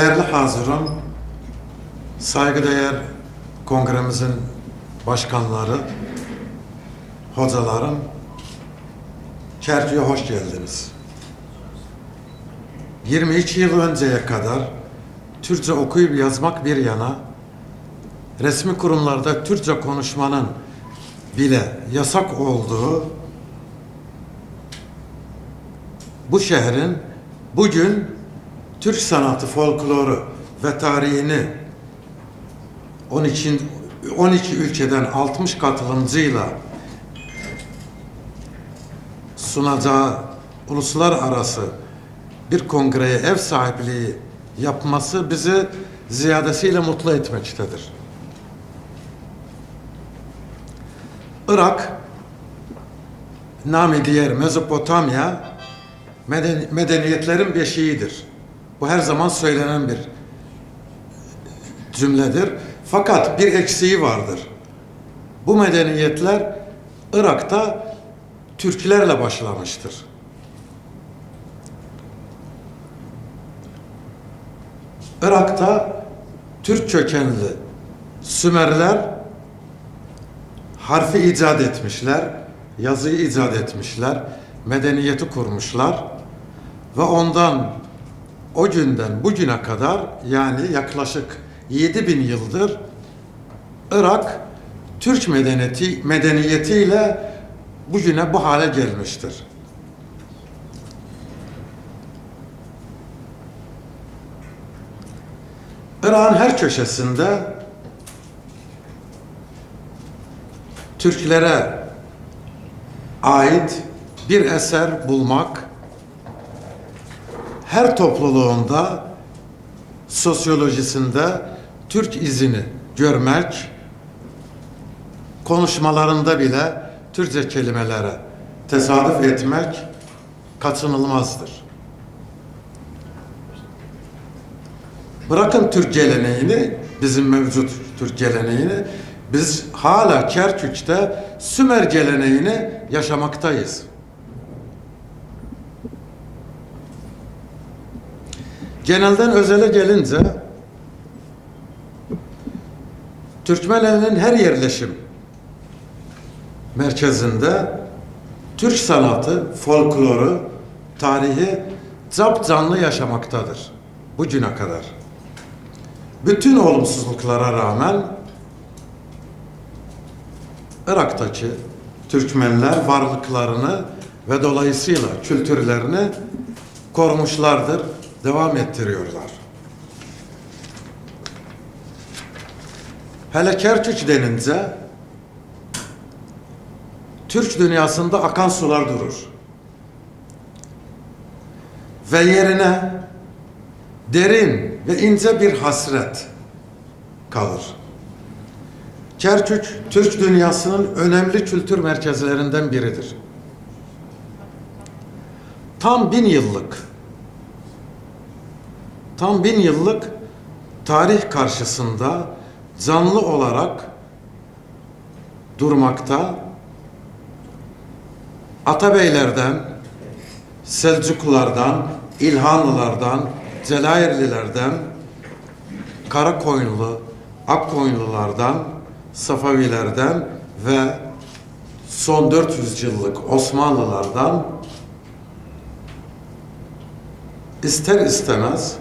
Değerli hazırım, saygıdeğer kongremizin başkanları, hocalarım, Kerkük'e hoş geldiniz. 22 yıl önceye kadar Türkçe okuyup yazmak bir yana, resmi kurumlarda Türkçe konuşmanın bile yasak olduğu bu şehrin bugün Türk sanatı, folkloru ve tarihini 12, 12 ülkeden 60 katılımcıyla sunacağı uluslararası bir kongreye ev sahipliği yapması bizi ziyadesiyle mutlu etmektedir. Irak, nami diğer Mezopotamya, meden- medeniyetlerin beşiğidir. Bu her zaman söylenen bir cümledir. Fakat bir eksiği vardır. Bu medeniyetler Irak'ta Türklerle başlamıştır. Irak'ta Türk kökenli Sümerler harfi icat etmişler, yazıyı icat etmişler, medeniyeti kurmuşlar ve ondan o günden bugüne kadar yani yaklaşık 7000 yıldır Irak Türk medeniyeti medeniyetiyle bugüne bu hale gelmiştir. Irak'ın her köşesinde Türklere ait bir eser bulmak her topluluğunda sosyolojisinde Türk izini görmek konuşmalarında bile Türkçe kelimelere tesadüf etmek kaçınılmazdır. Bırakın Türk geleneğini, bizim mevcut Türk geleneğini, biz hala Kerkük'te Sümer geleneğini yaşamaktayız. Genelden özele gelince Türkmenlerin her yerleşim merkezinde Türk sanatı, folkloru, tarihi cap canlı yaşamaktadır bugüne kadar. Bütün olumsuzluklara rağmen Irak'taki Türkmenler varlıklarını ve dolayısıyla kültürlerini korumuşlardır, devam ettiriyorlar. Hele Kerkük denince Türk dünyasında akan sular durur. Ve yerine derin ve ince bir hasret kalır. Kerkük, Türk dünyasının önemli kültür merkezlerinden biridir. Tam bin yıllık, tam bin yıllık tarih karşısında canlı olarak durmakta, Atabeylerden, Selçuklulardan, İlhanlılardan, Celairlilerden, Karakoyunlu, Akkoyunlulardan, Safavilerden ve son 400 yıllık Osmanlılardan ister istemez,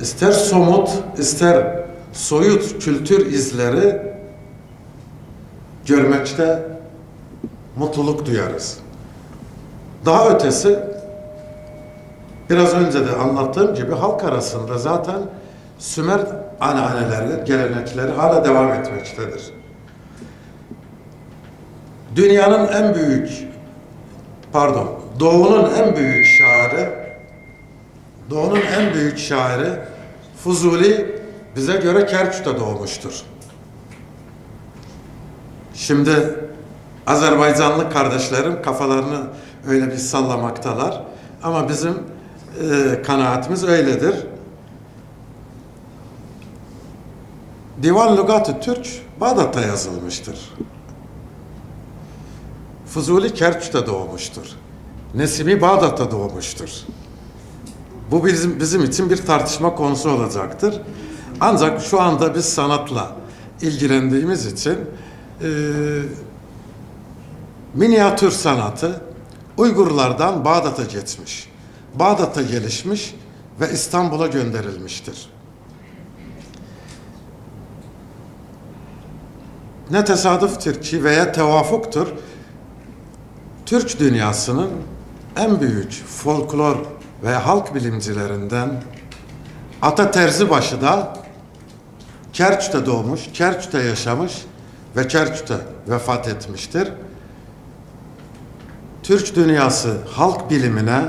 ister somut, ister soyut kültür izleri görmekte mutluluk duyarız. Daha ötesi biraz önce de anlattığım gibi halk arasında zaten Sümer ananeleri, gelenekleri hala devam etmektedir. Dünyanın en büyük, pardon, Doğu'nun en büyük şairi, Doğu'nun en büyük şairi Fuzuli bize göre Kerkük'te doğmuştur. Şimdi Azerbaycanlı kardeşlerim kafalarını öyle bir sallamaktalar. Ama bizim e, kanaatimiz öyledir. Divan Lugatı Türk Bağdat'ta yazılmıştır. Fuzuli Kerkük'te doğmuştur. Nesimi Bağdat'ta doğmuştur. Bu bizim bizim için bir tartışma konusu olacaktır. Ancak şu anda biz sanatla ilgilendiğimiz için e, minyatür sanatı Uygurlardan Bağdat'a geçmiş. Bağdat'a gelişmiş ve İstanbul'a gönderilmiştir. Ne tesadüftür ki veya tevafuktur. Türk dünyasının en büyük folklor ve halk bilimcilerinden Ata Terzibaşı da Kerkük'te doğmuş, Kerkük'te yaşamış ve Kerkük'te vefat etmiştir. Türk dünyası halk bilimine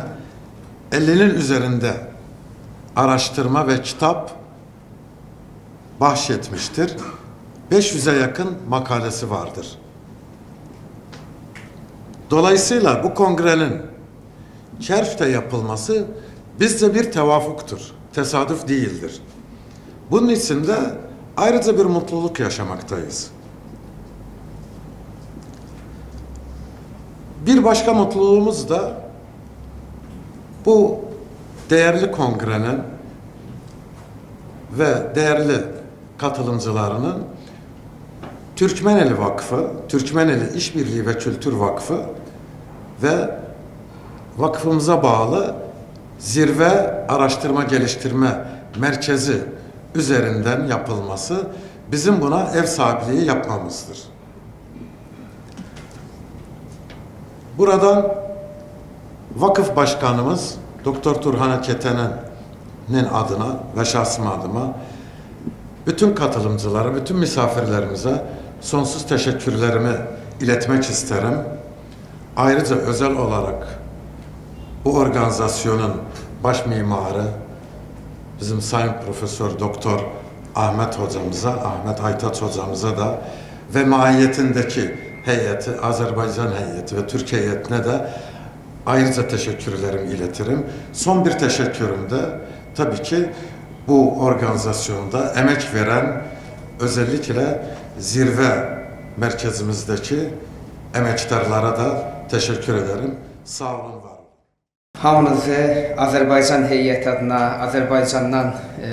50'nin üzerinde araştırma ve kitap bahşetmiştir. 500'e yakın makalesi vardır. Dolayısıyla bu kongrenin Kerkük'te yapılması bizce bir tevafuktur. Tesadüf değildir. Bunun için de ayrıca bir mutluluk yaşamaktayız. Bir başka mutluluğumuz da bu değerli kongrenin ve değerli katılımcılarının Türkmeneli Vakfı, Türkmeneli İşbirliği ve Kültür Vakfı ve vakfımıza bağlı Zirve Araştırma Geliştirme Merkezi üzerinden yapılması bizim buna ev sahipliği yapmamızdır. Buradan vakıf başkanımız Doktor Turhan Keten'in adına ve şahsım adıma bütün katılımcılara, bütün misafirlerimize sonsuz teşekkürlerimi iletmek isterim. Ayrıca özel olarak bu organizasyonun baş mimarı bizim Sayın Profesör Doktor Ahmet hocamıza, Ahmet Aytaç hocamıza da ve mahiyetindeki heyeti, Azerbaycan heyeti ve Türk heyetine de ayrıca teşekkürlerimi iletirim. Son bir teşekkürüm de tabii ki bu organizasyonda emek veren özellikle zirve merkezimizdeki emektarlara da teşekkür ederim. Sağ olun. Hamınızı Azərbaycan heyəti adına, Azərbaycandan e,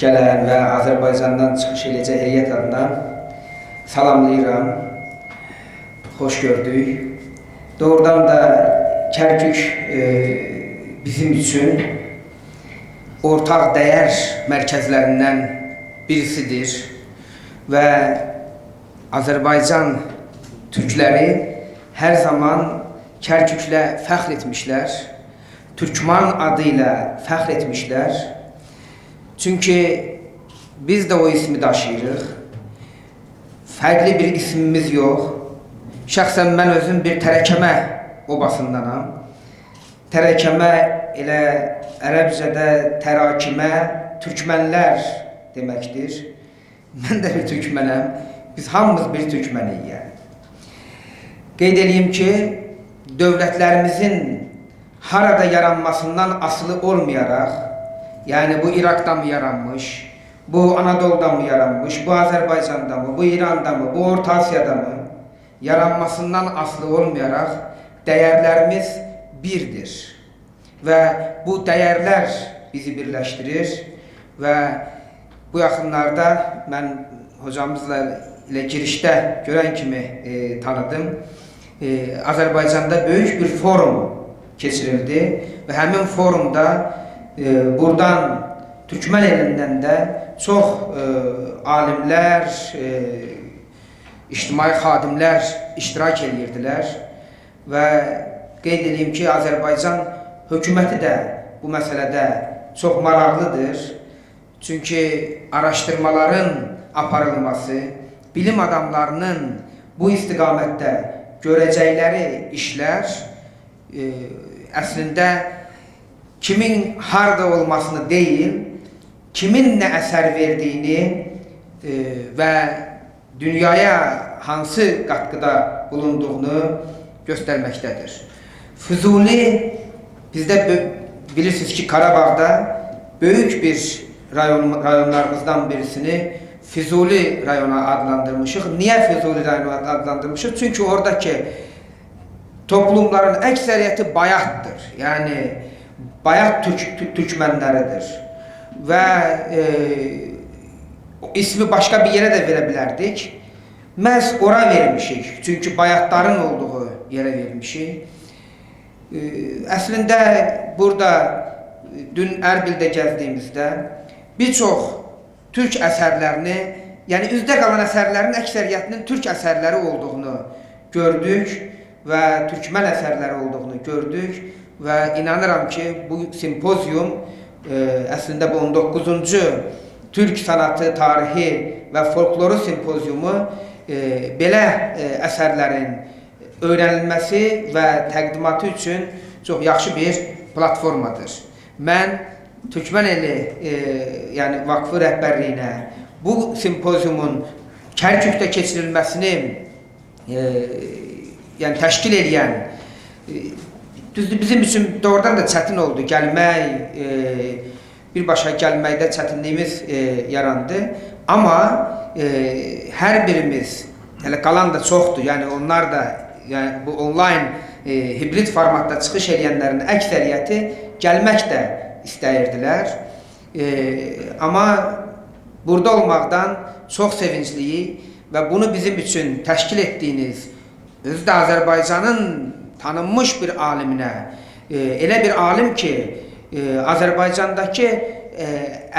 gələn və Azərbaycandan çıxış edəcək heyət adına salamlayıram. Xoş gördük. Doğrudan da Kərkük e, bizim üçün ortaq dəyər mərkəzlərindən birisidir və Azərbaycan türkləri hər zaman Kərküklə fəxr etmişlər. Türkman adı ilə fəxr etmişlər. Çünki biz də o ismi daşıyırıq. Fərqli bir ismimiz yox. Şəxsən mən özüm bir tərəkəmə obasındanam. Tərəkəmə elə ərəbcədə tərakimə türkmənlər deməkdir. Mən də bir türkmənəm. Biz hamımız bir türkmənik yəni. Qeyd edeyim ki, dövlətlərimizin harada yaranmasından asılı olmayaraq, yəni bu İraqda mı yaranmış, bu Anadolu'da mı yaranmış, bu Azərbaycanda mı, bu İranda mı, bu Orta Asiyada mı, yaranmasından asılı olmayaraq dəyərlərimiz birdir. Və bu dəyərlər bizi birləşdirir və bu yaxınlarda mən hocamızla ilə girişdə görən kimi e, tanıdım. E, Azərbaycanda böyük bir forum keçirildi və həmin forumda e, buradan Türkmen elindən də çox e, alimlər, e, ictimai xadimlər iştirak edirdilər və qeyd ki, Azərbaycan hökuməti də bu məsələdə çox maraqlıdır. Çünki araşdırmaların aparılması, bilim adamlarının bu istiqamətdə görəcəkləri işlər e, əslində kimin harda olmasını deyil, kimin nə əsər verdiyini e, və dünyaya hansı qatqıda bulunduğunu göstərməkdədir. Füzuli bizdə bilirsiniz ki, Qarabağda böyük bir rayon, rayonlarımızdan birisini Füzuli rayona adlandırmışıq. Niyə Füzuli rayona adlandırmışıq? Çünki oradakı toplumların əksəriyyəti bayatdır. Yəni bayat Türk, Tü- Türkmenleridir. Ve e, ismi başka bir yere de verebilirdik. Məhz ora vermişik. Çünki bayatların olduğu yerə vermişik. Əslində burada e, dün Ərbildə gəzdiyimizdə bir çox türk əsərlərini, yəni üzdə qalan əsərlərin əksəriyyətinin türk əsərləri olduğunu gördük və türkmən əsərləri olduğunu gördük və inanıram ki, bu simpozium e, əslində bu 19-cu Türk sanatı, tarihi və folkloru simpoziumu e, belə e, əsərlərin öyrənilməsi və təqdimatı üçün çox yaxşı bir platformadır. Mən Türkmen eli e, yəni vakfı rəhbərliyinə bu simpoziumun Kərkükdə keçirilməsini e, yəni təşkil edən e, düzdür bizim üçün doğrudan da çətin oldu gəlmək, e, birbaşa gəlməkdə çətinliyimiz e, yarandı. Amma e, hər birimiz Hələ qalan da çoxdur. Yəni onlar da yəni bu onlayn e, hibrid formatda çıxış edənlərin əksəriyyəti gəlmək də istəyirdilər. E, amma burada olmaqdan çox sevincliyik və bunu bizim üçün təşkil etdiyiniz özü də Azərbaycanın tanınmış bir aliminə, e, elə bir alim ki, e, Azərbaycandakı e,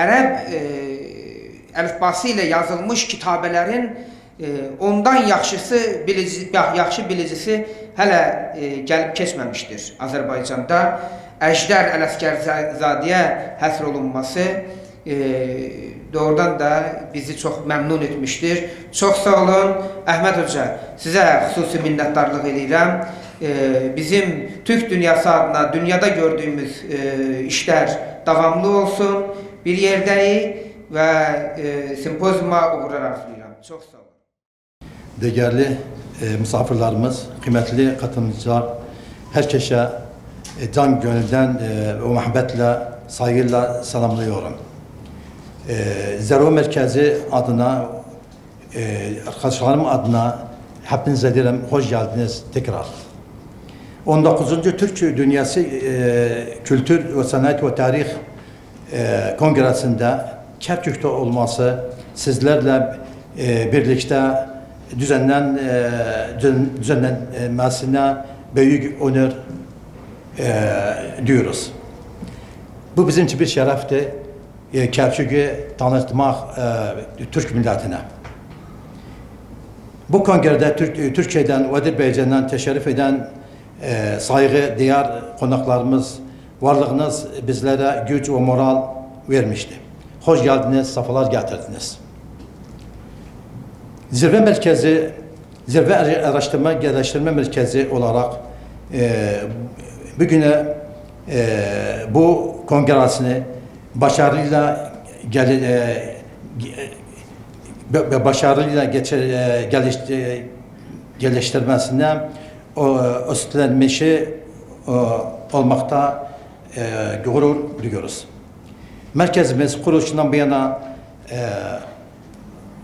ərəb e, əlifbası ilə yazılmış kitabələrin e, ondan yaxşısı bilici, yaxşı bilicisi hələ e, gəlib keçməmişdir Azərbaycanda. Əjdər Ələskərzadəyə həsr olunması e, doğrudan da bizi çox məmnun etmişdir. Çox sağ olun Əhməd Hoca. Sizə xüsusi minnətdarlıq edirəm. E, bizim Türk dünyası adına dünyada gördüyümüz e, işlər davamlı olsun. Bir yerdəyik və e, simpoziyuma uğurlar arzulayıram. Çox sağ olun. Değerli e, misafirlerimiz, kıymetli katılımcılar, herkese e, can gönülden e, ve muhabbetle, saygıyla selamlıyorum. E, Zero Merkezi adına, e, arkadaşlarım adına hepinize dilerim hoş geldiniz tekrar. 19. Türk Dünyası e, Kültür ve Sanat ve Tarih e, Kongresi'nde Kerkük'te olması sizlerle e, birlikte düzenlen e, düzen- düzenlenmesine büyük onur e, diyoruz. Bu bizim için bir şerefti. E, Kerkük'ü tanıtmak e, Türk milletine. Bu kongrede Türk, Türkiye'den ve Azerbaycan'dan teşerrüf eden e, saygı değer konaklarımız, varlığınız bizlere güç ve moral vermişti. Hoş geldiniz, safalar getirdiniz. Zirve Merkezi, Zirve Araştırma Geliştirme Merkezi olarak e, bugüne e, bu kongresini başarıyla gel, e, ve başarıyla geçer, e, gelişti, geliştirmesine o, üstlenmişi o, olmakta e, gurur duyuyoruz. Merkezimiz kuruluşundan bu yana e,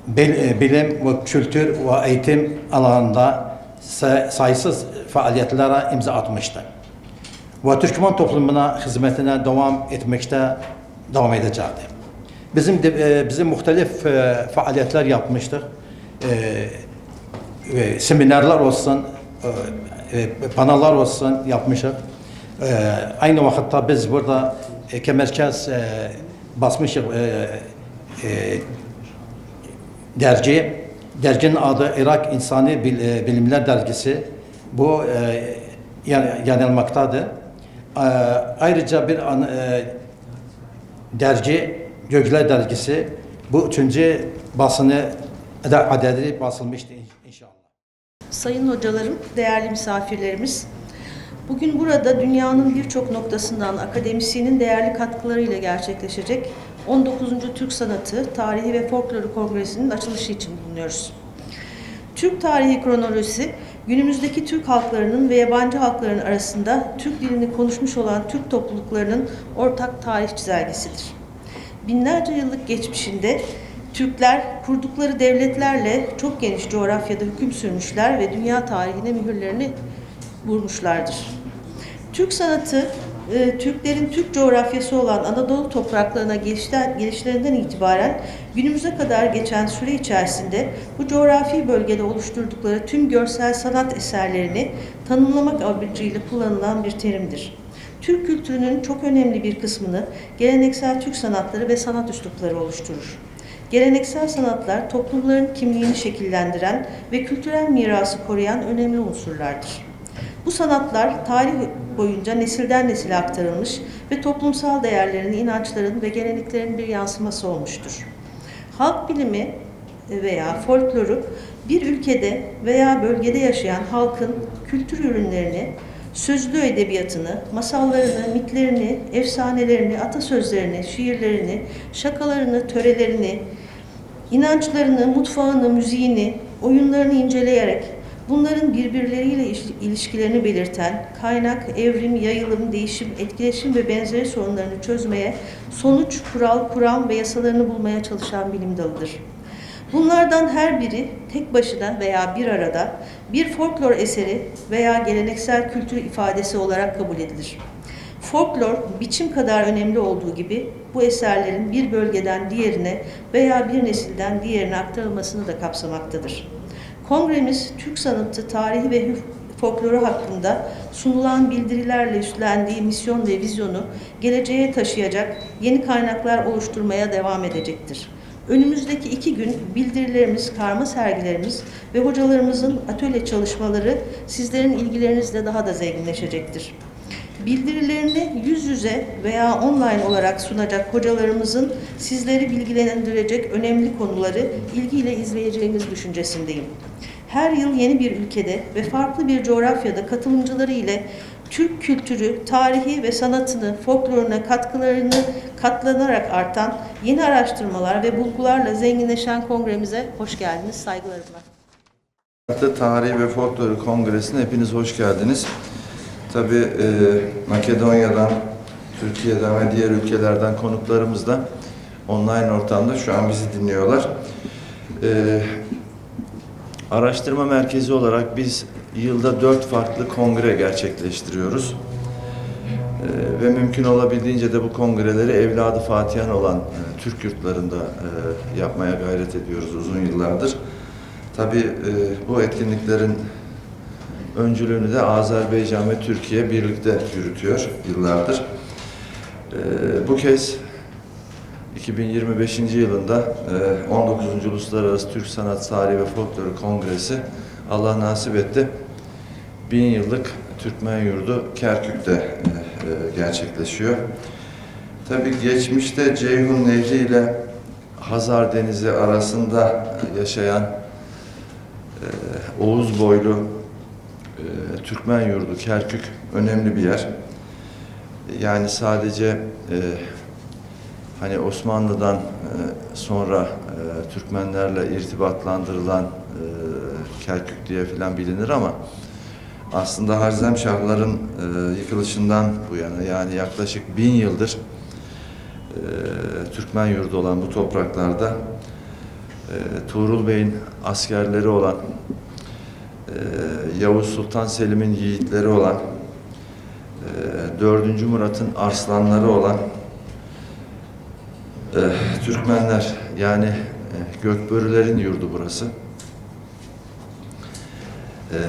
bil- e, bilim ve kültür ve eğitim alanında say- sayısız faaliyetlere imza atmıştı. Ve Türkmen toplumuna hizmetine devam etmekte devam edecekti. Bizim de, e, bizim muhtelif e, faaliyetler yapmıştık. E, e, seminerler olsun, e, e, panolar olsun yapmışız. E, aynı vakitte biz burada e, Kemerkez e, basmışız e, e, dergi. Derginin adı Irak İnsani Bil- e, Bilimler Dergisi. Bu e, yan- yanılmaktadır. E, ayrıca bir an, e, dergi Gökler Dergisi. Bu üçüncü basını da adedi basılmıştı in- inşallah. Sayın hocalarım, değerli misafirlerimiz, bugün burada dünyanın birçok noktasından akademisyenin değerli katkılarıyla gerçekleşecek 19. Türk Sanatı, Tarihi ve Folkloru Kongresi'nin açılışı için bulunuyoruz. Türk tarihi kronolojisi, günümüzdeki Türk halklarının ve yabancı halkların arasında Türk dilini konuşmuş olan Türk topluluklarının ortak tarih çizelgesidir. Binlerce yıllık geçmişinde Türkler kurdukları devletlerle çok geniş coğrafyada hüküm sürmüşler ve dünya tarihine mühürlerini vurmuşlardır. Türk sanatı e, Türklerin Türk coğrafyası olan Anadolu topraklarına gelişten, gelişlerinden itibaren günümüze kadar geçen süre içerisinde bu coğrafi bölgede oluşturdukları tüm görsel sanat eserlerini tanımlamak amacıyla kullanılan bir terimdir. Türk kültürünün çok önemli bir kısmını geleneksel Türk sanatları ve sanat üslupları oluşturur. Geleneksel sanatlar toplumların kimliğini şekillendiren ve kültürel mirası koruyan önemli unsurlardır. Bu sanatlar tarih boyunca nesilden nesile aktarılmış ve toplumsal değerlerin, inançların ve geleneklerin bir yansıması olmuştur. Halk bilimi veya folkloru bir ülkede veya bölgede yaşayan halkın kültür ürünlerini, sözlü edebiyatını, masallarını, mitlerini, efsanelerini, atasözlerini, şiirlerini, şakalarını, törelerini, inançlarını, mutfağını, müziğini, oyunlarını inceleyerek bunların birbirleriyle iş- ilişkilerini belirten kaynak, evrim, yayılım, değişim, etkileşim ve benzeri sorunlarını çözmeye, sonuç, kural, kuram ve yasalarını bulmaya çalışan bilim dalıdır. Bunlardan her biri tek başına veya bir arada bir folklor eseri veya geleneksel kültür ifadesi olarak kabul edilir. Folklor biçim kadar önemli olduğu gibi bu eserlerin bir bölgeden diğerine veya bir nesilden diğerine aktarılmasını da kapsamaktadır. Kongremiz Türk sanatı, tarihi ve folkloru hakkında sunulan bildirilerle üstlendiği misyon ve vizyonu geleceğe taşıyacak yeni kaynaklar oluşturmaya devam edecektir. Önümüzdeki iki gün bildirilerimiz, karma sergilerimiz ve hocalarımızın atölye çalışmaları sizlerin ilgilerinizle daha da zenginleşecektir. Bildirilerini yüz yüze veya online olarak sunacak hocalarımızın sizleri bilgilendirecek önemli konuları ilgiyle izleyeceğiniz düşüncesindeyim. Her yıl yeni bir ülkede ve farklı bir coğrafyada katılımcıları ile Türk kültürü, tarihi ve sanatını, folkloruna katkılarını katlanarak artan yeni araştırmalar ve bulgularla zenginleşen kongremize hoş geldiniz. Saygılarımla. Tarihi ve Folklor Kongresi'ne hepiniz hoş geldiniz. Tabii e, Makedonya'dan, Türkiye'den ve diğer ülkelerden konuklarımız da online ortamda şu an bizi dinliyorlar. E, araştırma merkezi olarak biz yılda dört farklı kongre gerçekleştiriyoruz. E, ve mümkün olabildiğince de bu kongreleri evladı Fatihan olan e, Türk yurtlarında e, yapmaya gayret ediyoruz uzun yıllardır. Tabii e, bu etkinliklerin öncülüğünü de Azerbaycan ve Türkiye birlikte yürütüyor yıllardır. E, bu kez 2025. yılında e, 19. Uluslararası Türk Sanat Tarihi ve Folkloru Kongresi Allah nasip etti. Bin yıllık Türkmen yurdu Kerkük'te e, e, gerçekleşiyor. Tabii geçmişte Ceyhun Nehri ile Hazar Denizi arasında yaşayan e, Oğuz boylu e, Türkmen yurdu Kerkük önemli bir yer. Yani sadece e, hani Osmanlı'dan e, sonra e, Türkmenlerle irtibatlandırılan e, Kerkük diye filan bilinir ama aslında Harzemşahların e, yıkılışından bu yana yani yaklaşık bin yıldır e, Türkmen yurdu olan bu topraklarda e, Tuğrul Bey'in askerleri olan Yavuz Sultan Selim'in yiğitleri olan e, 4. Murat'ın arslanları olan e, Türkmenler yani e, Gökbörülerin yurdu burası. E,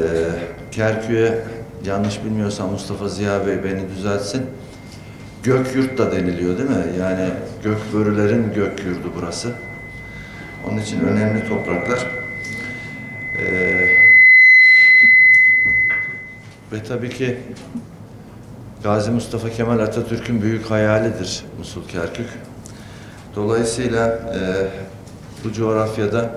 Kerkük'e yanlış bilmiyorsam Mustafa Ziya Bey beni düzeltsin. Gökyurt da deniliyor değil mi? Yani Gökbörülerin gök yurdu burası. Onun için önemli topraklar. Ve tabii ki Gazi Mustafa Kemal Atatürk'ün büyük hayalidir Musul Kerkük. Dolayısıyla e, bu coğrafyada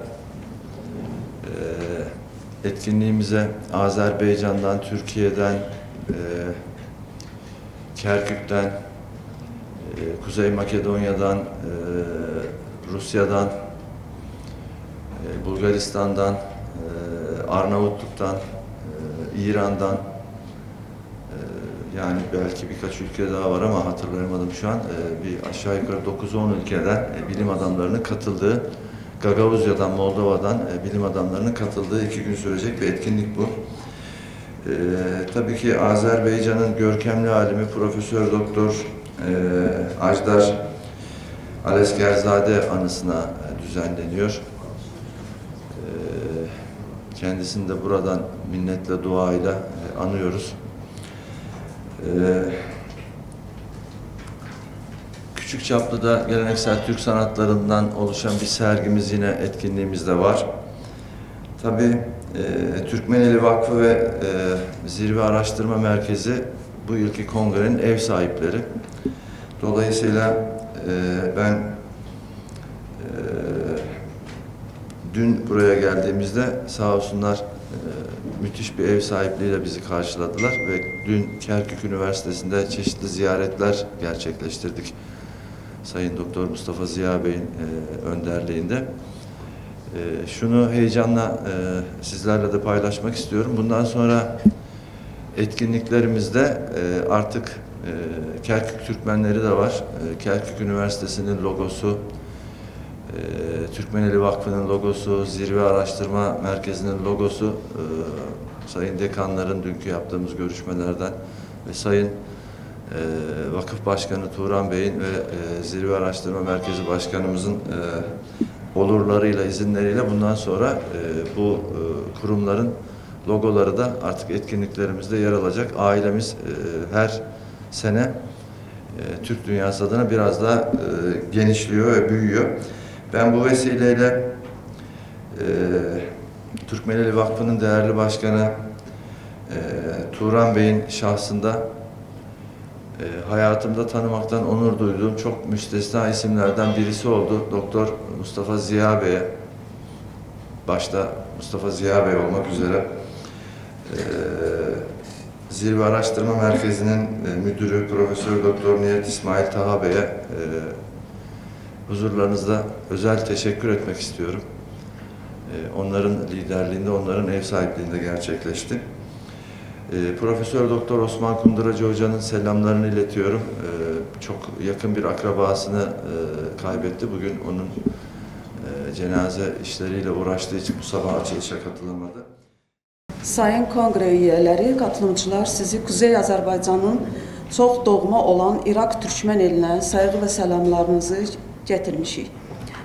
e, etkinliğimize Azerbaycan'dan, Türkiye'den, e, Kerkük'ten, e, Kuzey Makedonya'dan, e, Rusya'dan, e, Bulgaristan'dan, e, Arnavutluk'tan, e, İran'dan, yani belki birkaç ülke daha var ama hatırlayamadım şu an. E, bir aşağı yukarı 9-10 ülkeden e, bilim adamlarının katıldığı, Gagavuzya'dan, Moldova'dan e, bilim adamlarının katıldığı iki gün sürecek bir etkinlik bu. Ee, tabii ki Azerbaycan'ın görkemli alimi Profesör Doktor e, Ajdar Aleskerzade anısına e, düzenleniyor. Ee, kendisini de buradan minnetle duayla e, anıyoruz. Ee, küçük çaplı da geleneksel Türk sanatlarından oluşan bir sergimiz yine etkinliğimiz de var. Tabii e, Türkmeneli Vakfı ve e, Zirve Araştırma Merkezi bu yılki kongrenin ev sahipleri. Dolayısıyla e, ben e, dün buraya geldiğimizde sağ olsunlar e, müthiş bir ev sahipliğiyle bizi karşıladılar ve dün Kerkük Üniversitesi'nde çeşitli ziyaretler gerçekleştirdik. Sayın Doktor Mustafa Ziya Bey'in e, önderliğinde. Ee, şunu heyecanla e, sizlerle de paylaşmak istiyorum. Bundan sonra etkinliklerimizde e, artık e, Kerkük Türkmenleri de var. E, Kerkük Üniversitesi'nin logosu, e, Türkmeneli Vakfı'nın logosu, Zirve Araştırma Merkezi'nin logosu, e, Sayın Dekanların dünkü yaptığımız görüşmelerden ve Sayın e, Vakıf Başkanı Turan Bey'in ve e, Zirve Araştırma Merkezi Başkanımızın e, olurlarıyla, izinleriyle bundan sonra e, bu e, kurumların logoları da artık etkinliklerimizde yer alacak. Ailemiz e, her sene e, Türk dünyası adına biraz daha e, genişliyor ve büyüyor. Ben bu vesileyle e, Türkmeneli Vakfı'nın değerli başkanı e, Turan Bey'in şahsında e, hayatımda tanımaktan onur duyduğum çok müstesna isimlerden birisi oldu. Doktor Mustafa Ziya Bey'e, başta Mustafa Ziya Bey olmak üzere e, Zirve Araştırma Merkezi'nin e, müdürü Profesör Doktor Niyet İsmail Taha Bey'e e, huzurlarınızda özel teşekkür etmek istiyorum. E, onların liderliğinde, onların ev sahipliğinde gerçekleşti. E, Profesör Doktor Osman Kunduracı Hoca'nın selamlarını iletiyorum. E, çok yakın bir akrabasını e, kaybetti. Bugün onun e, cenaze işleriyle uğraştığı için bu sabah açılışa katılamadı. Sayın Kongre üyeləri, qatılımcılar, sizi Kuzey Azərbaycanın çox doğma olan İraq türkmən elinə sayğı və salamlarınızı gətirmişik.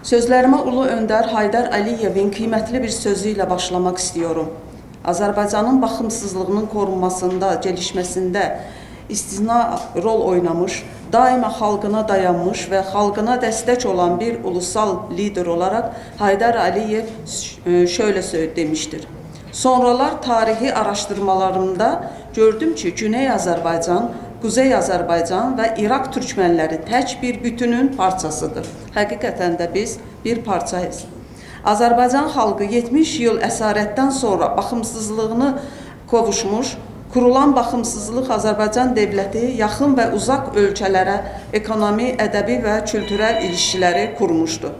Sözlərimə Ulu Öndər Haydar Əliyevin qiymətli bir sözü ilə başlamaq istiyorum. Azərbaycanın baxımsızlığının korunmasında, gəlişməsində istisna rol oynamış, daima xalqına dayanmış və xalqına dəstək olan bir ulusal lider olaraq Haydar Əliyev e, şöyle söz demiştir. Sonralar tarihi araşdırmalarımda gördüm ki, Güney Azərbaycan, Kuzey Azərbaycan və İraq türkmənləri tək bir bütünün parçasıdır. Həqiqətən də biz bir parçayız. Azərbaycan xalqı 70 il əsarətdən sonra baxımsızlığını qovuşmuş, kurulan baxımsızlıq Azərbaycan dövləti yaxın və uzaq ölkələrə ekonomi, ədəbi və kültürel ilişkiləri qurmuşdu.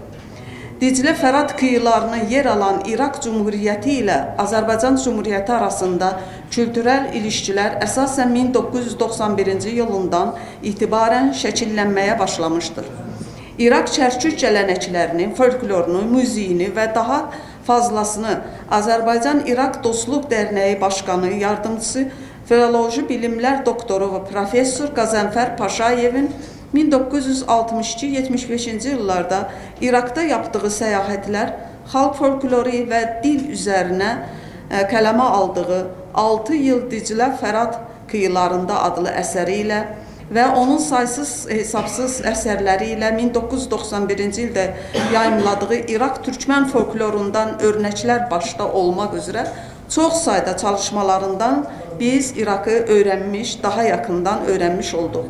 Dicle Fərat kıyılarını yer alan İraq Cumhuriyyəti ilə Azərbaycan Cumhuriyyəti arasında kültürel ilişkilər əsasən 1991-ci yılından itibarən şəkillənməyə başlamışdır. İraq çərkük gələnəklərini, folklorunu, müziğini və daha fazlasını Azərbaycan-İraq Dostluq Dərnəyi Başkanı, yardımcısı, filoloji bilimlər doktoru və professor Qazənfər Paşayevin 1962-75-ci illərdə İraqda yaptığı səyahətlər xalq folkloru və dil üzərinə ə, qələmə aldığı 6 il Diclə Fərat kıyılarında adlı əsəri ilə və onun saysız hesabsız əsərləri ilə 1991-ci ildə yayımladığı İraq türkmən folklorundan örnəklər başda olmaq üzrə çox sayda çalışmalarından biz Irak'ı öğrenmiş, daha yakından öğrenmiş olduk.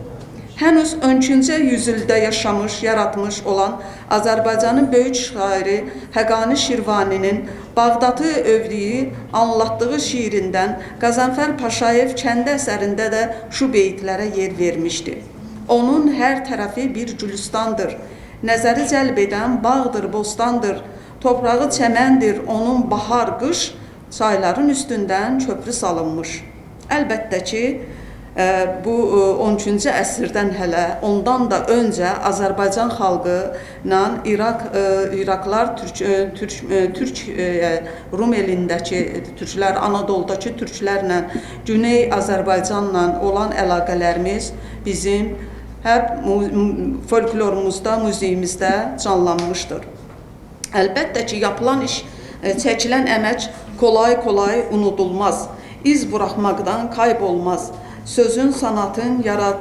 Henüz 13-cü yüzyılda yaşamış, yaratmış olan Azərbaycanın böyük şairi Həqani Şirvaninin Bağdatı övdüyü, anlattığı şiirindən Qazanfər Paşayev kəndi əsərində də şu beytlərə yer vermişdi. Onun hər tərəfi bir gülüstandır. Nəzəri cəlb bağdır, bostandır. Toprağı çəməndir, onun bahar, qış çayların üstündən köprü salınmış. Əlbəttə ki, bu e, 13-cü əsrdən hələ ondan da öncə Azərbaycan xalqı ilə İraq e, İraqlar Türk e, Türk e, Türk e, Rum elindəki türklər, Anadoludakı türklərlə Güney Azərbaycanla olan əlaqələrimiz bizim hep mu- mu- folklorumuzda, muzeyimizdə canlanmışdır. Əlbəttə ki, yapılan iş, e, çəkilən əmək kolay-kolay unudulmaz. İz buraxmaqdan kaybolmaz. Sözün, sanatın, yara-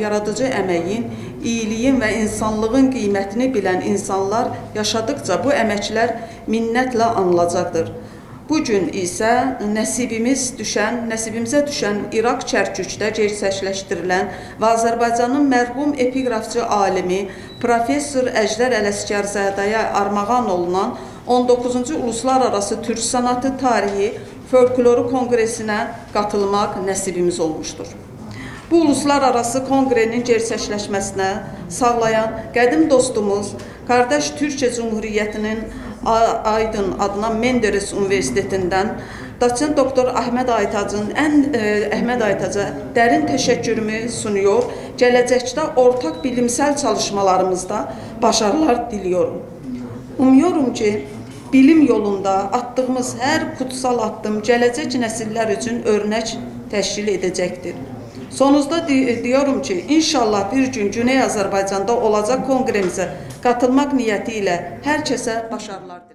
yaradıcı, əməyin, iyiliyin və insanlığın qiymətini bilən insanlar yaşadıkca bu əməklər minnətlə anılacaqdır. Bu gün isə nəsibimiz düşən, nəsibimizə düşən İraq Kərkükdə gerçəkləşdirilən və Azərbaycanın mərhum epiqrafçı alimi professor Əjdər Ələsgərzadəyə armağan olunan 19-cu Uluslararası Türk Sanatı Tarihi Folkloru Konqresinə qatılmaq nəsibimiz olmuşdur. Bu uluslararası kongrenin gerçəkləşməsinə sağlayan qədim dostumuz, qardaş Türkiyə Cumhuriyyətinin Aydın adına Menderes Universitetindən doçent doktor Əhməd Aytacın ən e, Əhməd Aytaca dərin təşəkkürümü sunuyor. Gələcəkdə ortaq bilimsel çalışmalarımızda başarılar diliyorum. Umuyorum ki, bilim yolunda attığımız hər kutsal addım gələcək nəsillər üçün örnək təşkil edəcəkdir. Sonuzda di- diyorum ki, inşallah bir gün Güney Azərbaycanda olacaq konqremizə qatılmaq niyyəti ilə hər kəsə başarılar dilərim.